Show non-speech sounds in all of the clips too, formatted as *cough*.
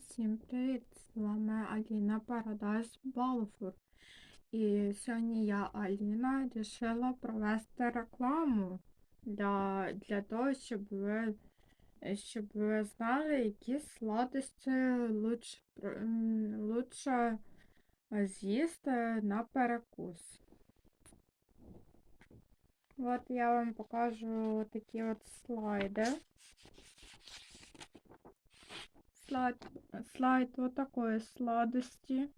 Всім привіт! З вами Аліна Paradise Balfour. І сьогодні я, Аліна, вирішила провести рекламу для, для того, щоб ви, щоб ви знали, які сладості луч, лучше з'їсти на перекус. От я вам покажу такі от слайди. Слайд, слайд вот такой сладости.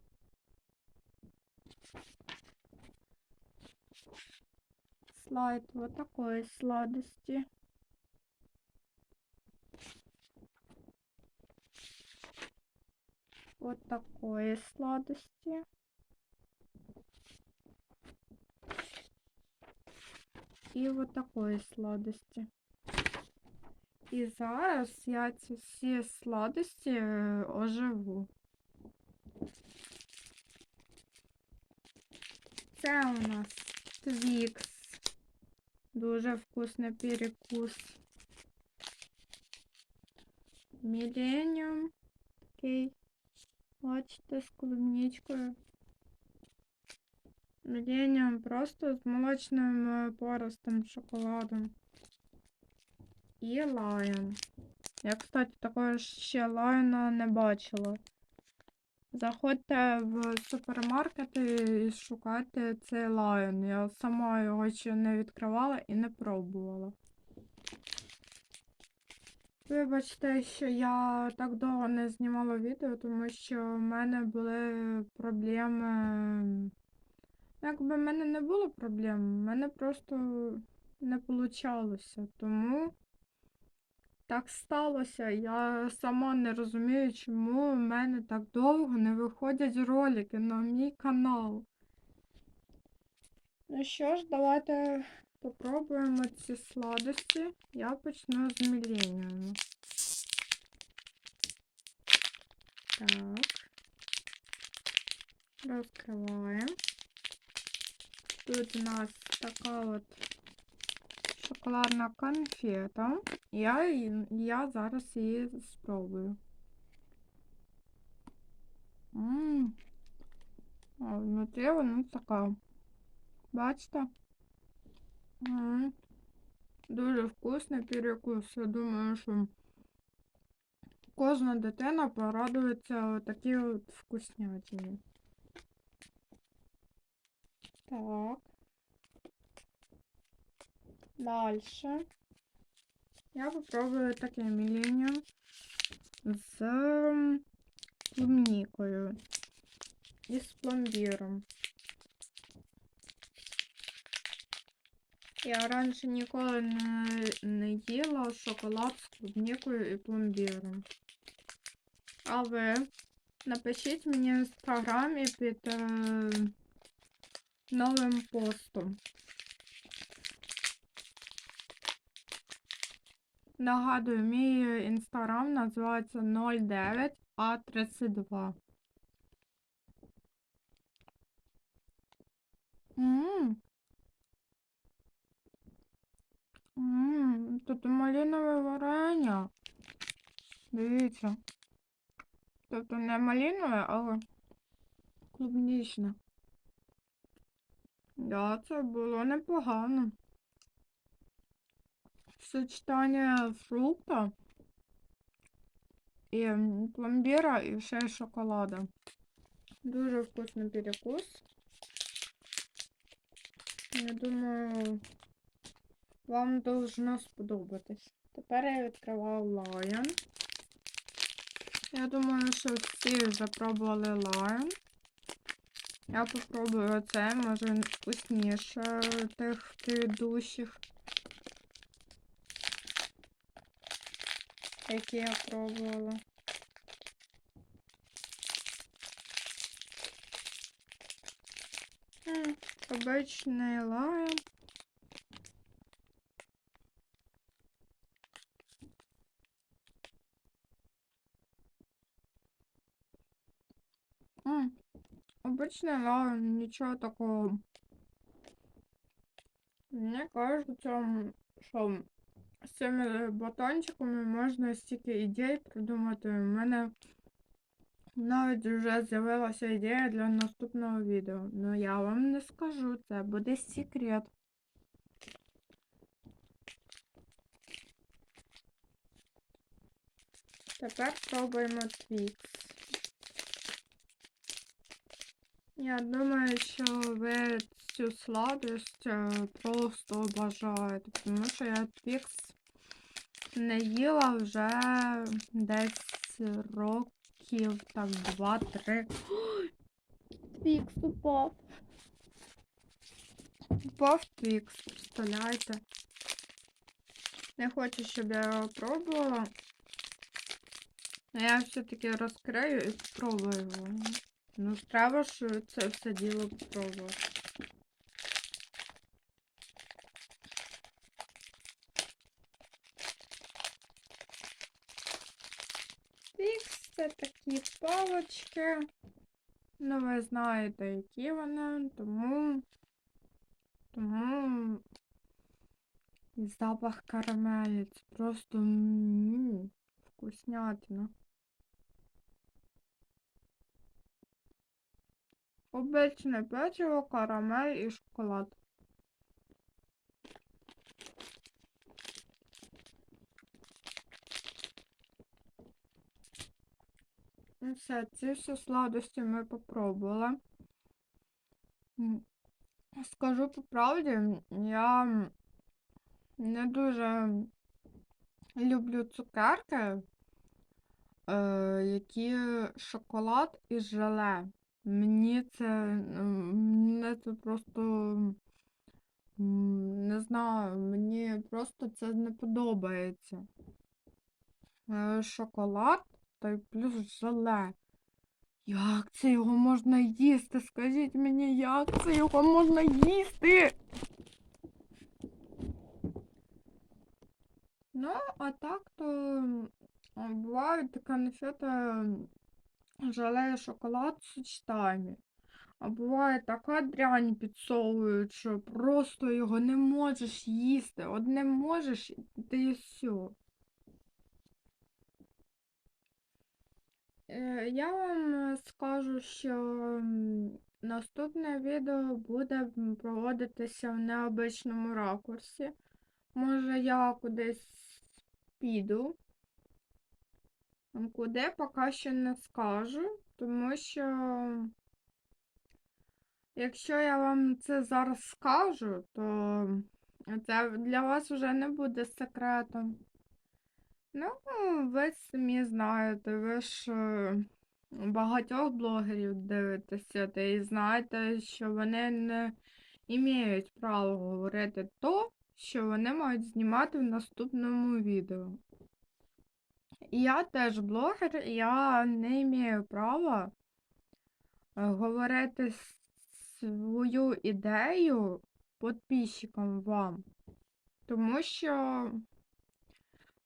Слайд вот такой сладости. Вот такой сладости. І вот такої сладості. І зараз я ці всі сладості е, оживу. Це у нас твікс. Дуже вкусний перекус. Міленіум. Такий. Бачите, з клубничкою. Міленіум просто з молочним е, поростом шоколадом. І лайон. Я, кстати, такого ще лайона не бачила. Заходьте в супермаркет і шукайте цей лайон. Я сама його ще не відкривала і не пробувала. Вибачте, що я так довго не знімала відео, тому що в мене були проблеми. Якби в мене не було проблем, в мене просто не получалося. Тому так сталося. Я сама не розумію, чому в мене так довго не виходять ролики на мій канал. Ну що ж, давайте попробуємо ці сладості. Я почну з міленіуму. Так. Розкриваємо. Тут у нас така от шоколадна конфета. Я, я зараз її спробую. Ммм. Внутрі вона така. Бачите? М, Дуже вкусний перекус. Я думаю, що кожна дитина порадується такі от вкуснятині. Так. Дальше. Я попробую таке міленіум з м, клубнікою і з пломбіром. Я раніше ніколи не, не їла шоколад з клубнікою і пломбіром. А ви напишіть мені в інстаграмі під е, новим постом. Нагадую, мій інстаграм називається 09А32. Ммм. Тут малинове варення. Дивіться. Тобто не малинове, але клубнічне. Да, це було непогано. Сочетання фрукта і м, пломбіра і ще шоколада. Дуже вкусний перекус. Я думаю, вам должно сподобатись. Тепер я відкриваю лайон. Я думаю, що всі вже пробували лайон. Я попробую оце, може вкусніше тих предыдущих. Які я пробувала. Обичний лайон. М, Обичний лайон, нічого такого. Мені кажеться, що з цими батончиками можна стільки ідей придумати. У мене Навіть вже з'явилася ідея для наступного відео. Ну я вам не скажу, це буде секрет. Тепер пробуємо твікс. Я думаю, що ви цю сладость е, просто обожаєте, тому що я твікс не їла вже десь років так два-три. Твікс упав. Упав твікс, представляєте? Не хочу, щоб я його пробувала. Но я все-таки розкрию і спробую його. Ну, треба ж це все діло попробувати. Це такі палочки. Ну, ви знаєте, які вони, тому. Тому. І запах карамелі. Це просто вкуснятина. Обичне печиво, карамель і шоколад. Ну все, ці всі сладості ми попробували. Скажу по правді, я не дуже люблю цукерки, е, які шоколад і желе. Мені це, мене це просто не знаю, мені просто це не подобається. Е, Шоколад та й плюс желе. Як це його можна їсти? Скажіть мені, як це його можна їсти? Ну, а так то бувають конфети м, желе і шоколад в сочетанні. А буває така дрянь підсовують, що просто його не можеш їсти. От не можеш, ти і все. Я вам е, скажу, що наступне відео буде проводитися в необичному ракурсі. Може, я кудись піду. Куди поки що не скажу, тому що якщо я вам це зараз скажу, то це для вас вже не буде секретом. Ну, ви самі знаєте, ви ж е, багатьох блогерів дивитеся, та і знаєте, що вони не імеють права говорити то, що вони мають знімати в наступному відео. Я теж блогер, я не маю права е, говорити свою ідею підписчикам вам. Тому що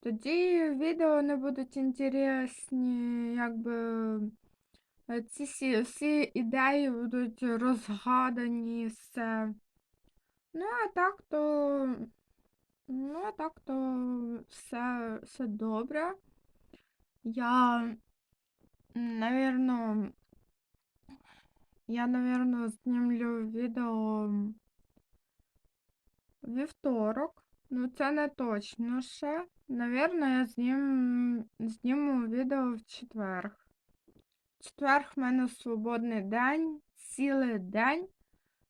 тоді відео не будуть інтересні, якби е, ці всі, всі ідеї будуть розгадані, все. Ну, а так то. Ну, а так то все, все добре. Я, наверно, я, наверно, знімлю відео вівторок. Ну, це не точно ще. Наверно, я знім... зніму відео в четверг. Четверг в мене свободний день, цілий день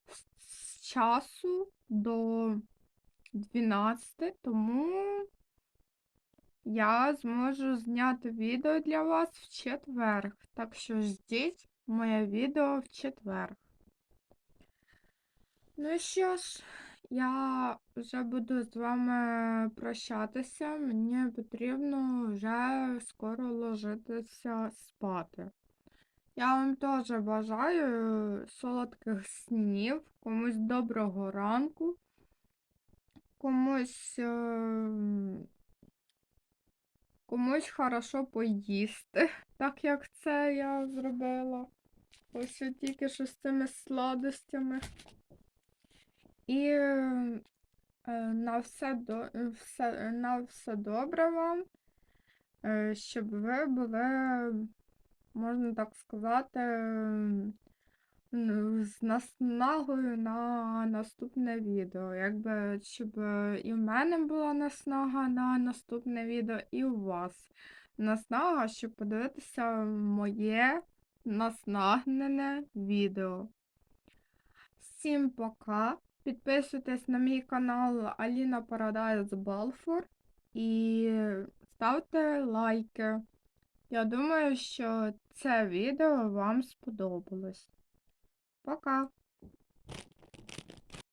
з- часу до 12, тому я зможу зняти відео для вас в четверг. Так що ждіть моє відео в четверг. Ну що ж, я вже буду з вами прощатися. Мені потрібно вже скоро ложитися спати. Я вам теж бажаю солодких снів, комусь доброго ранку, комусь, ем, комусь хорошо поїсти, *laughs* так як це я зробила. Ось тільки що з цими сладостями. І е, на все, до, все, на все добре вам, е, щоб ви були можна так сказати, з наснагою на наступне відео. Якби, щоб е, і в мене була наснага на наступне відео, і у вас наснага, щоб подивитися моє наснагнене відео. Всім пока. Підписуйтесь на мій канал Аліна Парадайз Балфур і ставте лайки. Я думаю, що це відео вам сподобалось. Пока!